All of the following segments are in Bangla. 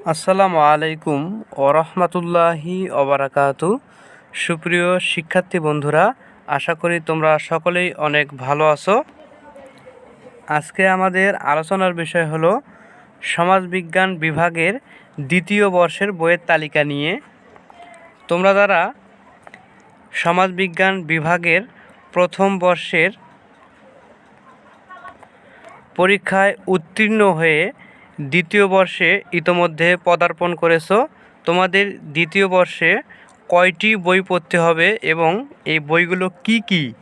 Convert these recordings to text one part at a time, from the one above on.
আসসালামু আলাইকুম ও রহমতুল্লাহি অবরাকাতু সুপ্রিয় শিক্ষার্থী বন্ধুরা, আশা করি তোমরা সকলেই অনেক ভালো আছো। আজকে আমাদের আলোচনার বিষয় হলো সমাজবিজ্ঞান বিভাগের দ্বিতীয় বর্ষের বইয়ের তালিকা নিয়ে। তোমরা যারা সমাজবিজ্ঞান বিভাগের প্রথম বর্ষের পরীক্ষায় উত্তীর্ণ হয়ে দ্বিতীয় বর্ষে ইতোমধ্যে পদার্পণ করেছ। তোমাদের দ্বিতীয় বর্ষে কয়টি বই পড়তে হবে এবং এই বইগুলো কি কি?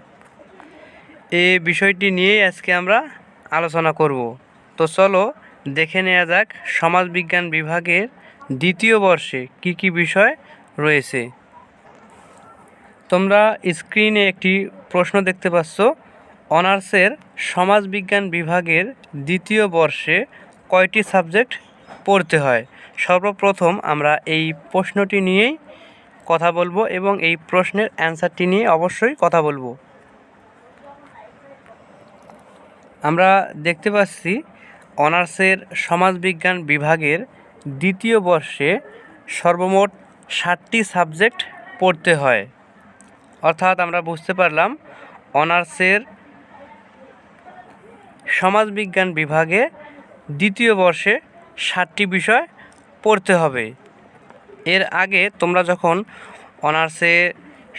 এ বিষয়টি নিয়েই আজকে আমরা আলোচনা করব। তো চলো দেখে নেওয়া যাক সমাজবিজ্ঞান বিভাগের দ্বিতীয় বর্ষে কি কি বিষয় রয়েছে। তোমরা স্ক্রিনে একটি প্রশ্ন দেখতে পাচ্ছ। অনার্সের সমাজবিজ্ঞান বিভাগের দ্বিতীয় বর্ষে কয়টি সাবজেক্ট পড়তে হয়? সর্বপ্রথম আমরা এই প্রশ্নটি নিয়েই কথা বলব এবং এই প্রশ্নের অ্যান্সারটি নিয়ে অবশ্যই কথা বলব। আমরা দেখতে পাচ্ছি অনার্সের সমাজবিজ্ঞান বিভাগের দ্বিতীয় বর্ষে সর্বমোট ষাটটি সাবজেক্ট পড়তে হয়। অর্থাৎ আমরা বুঝতে পারলাম অনার্সের সমাজবিজ্ঞান বিভাগে দ্বিতীয় বর্ষে ষাটটি বিষয় পড়তে হবে। এর আগে তোমরা যখন অনার্সে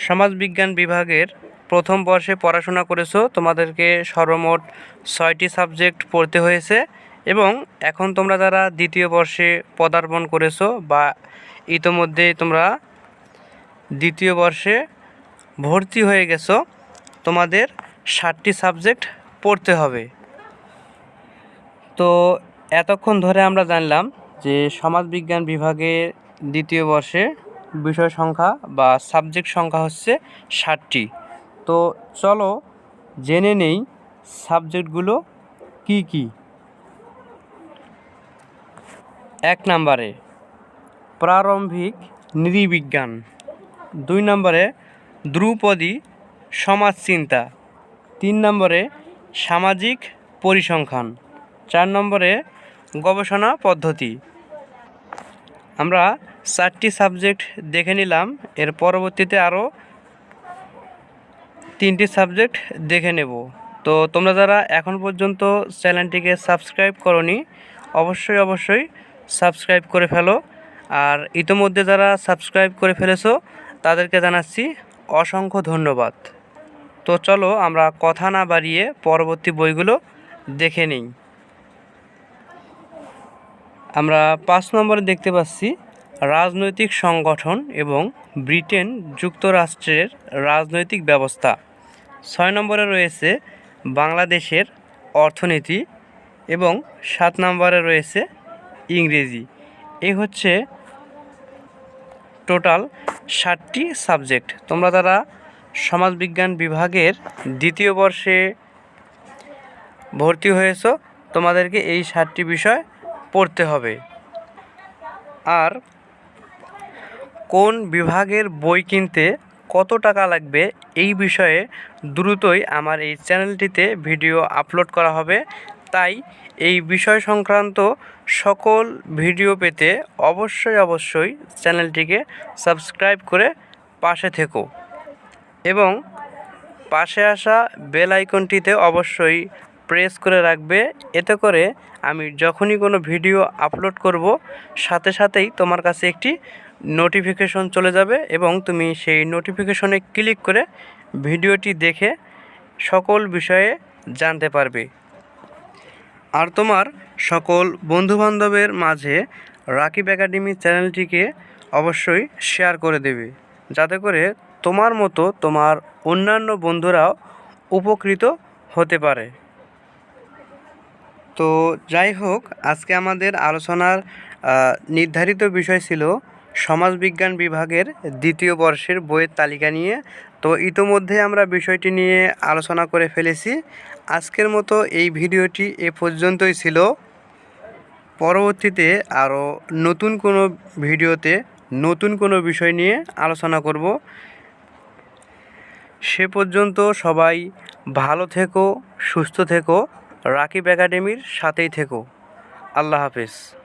সমাজবিজ্ঞান বিভাগের প্রথম বর্ষে পড়াশোনা করেছ, তোমাদেরকে সর্বমোট ছয়টি সাবজেক্ট পড়তে হয়েছে এবং এখন তোমরা যারা দ্বিতীয় বর্ষে পদার্পণ করেছ বা ইতোমধ্যে তোমরা দ্বিতীয় বর্ষে ভর্তি হয়ে গেছো, তোমাদের ষাটটি সাবজেক্ট পড়তে হবে। তো এতক্ষণ ধরে আমরা জানলাম যে সমাজবিজ্ঞান বিভাগে দ্বিতীয় বর্ষে বিষয় সংখ্যা বা সাবজেক্ট সংখ্যা হচ্ছে ষাটটি। তো চলো জেনে নেই সাবজেক্টগুলো কি কি। এক নম্বরে প্রারম্ভিক নৃবিজ্ঞান। দুই নম্বরে ধ্রুপদী সমাজচিন্তা। তিন নম্বরে সামাজিক পরিসংখ্যান। চার নম্বরে গবেষণা পদ্ধতি। আমরা চারটি সাবজেক্ট দেখে নিলাম, এর পরবর্তীতে আরও তিনটি সাবজেক্ট দেখে নেব। তো তোমরা যারা এখন পর্যন্ত চ্যানেলটিকে সাবস্ক্রাইব করনি, অবশ্যই অবশ্যই সাবস্ক্রাইব করে ফেলো। আর ইতোমধ্যে যারা সাবস্ক্রাইব করে ফেলেছো, তাদেরকে জানাচ্ছি অসংখ্য ধন্যবাদ। তো চলো আমরা কথা না বাড়িয়ে পরবর্তী বইগুলো দেখে নিই। আমরা পাঁচ নম্বরে দেখতে পাচ্ছি রাজনৈতিক সংগঠন এবং ব্রিটেন যুক্তরাষ্ট্রের রাজনৈতিক ব্যবস্থা। ছয় নম্বরে রয়েছে বাংলাদেশের অর্থনীতি এবং সাত নম্বরে রয়েছে ইংরেজি। এই হচ্ছে টোটাল ষাটটি সাবজেক্ট। তোমরা তারা সমাজবিজ্ঞান বিভাগের দ্বিতীয় বর্ষে ভর্তি হয়েছ, তোমাদেরকে এই ষাটটি বিষয় পড়তে হবে। আর কোন বিভাগের বই কিনতে কত টাকা লাগবে এই বিষয়ে দ্রুতই আমার এই চ্যানেলটিতে ভিডিও আপলোড করা হবে। তাই এই বিষয় সংক্রান্ত সকল ভিডিও পেতে অবশ্যই অবশ্যই চ্যানেলটিকে সাবস্ক্রাইব করে পাশে থেকো। এবং পাশে আসা বেল আইকনটিতে অবশ্যই প্রেস করে রাখবে। এতে করে আমি যখনই কোনো ভিডিও আপলোড করব, সাথে সাথেই তোমার কাছে একটি নোটিফিকেশন চলে যাবে এবং তুমি সেই নোটিফিকেশনে ক্লিক করে ভিডিওটি দেখে সকল বিষয়ে জানতে পারবে। আর তোমার সকল বন্ধুবান্ধবের মাঝে রাকিব একাডেমি চ্যানেলটিকে অবশ্যই শেয়ার করে দেবে। যাতে করে তোমার মতো তোমার অন্যান্য বন্ধুরাও উপকৃত হতে পারে। তো যাই হোক আজকে আমাদের আলোচনার নির্ধারিত বিষয় ছিল সমাজবিজ্ঞান বিভাগের দ্বিতীয় বর্ষের বইয়ের তালিকা নিয়ে। তো ইতোমধ্যে আমরা বিষয়টি নিয়ে আলোচনা করে ফেলেছি। আজকের মতো এই ভিডিওটি এ পর্যন্তই ছিল। পরবর্তীতে আরও নতুন কোনো ভিডিওতে নতুন কোনো বিষয় নিয়ে আলোচনা করব। সে পর্যন্ত সবাই ভালো থেকো, সুস্থ থেকো। রাকিব একাডেমির সাথেই থেকো। আল্লাহ হাফেজ।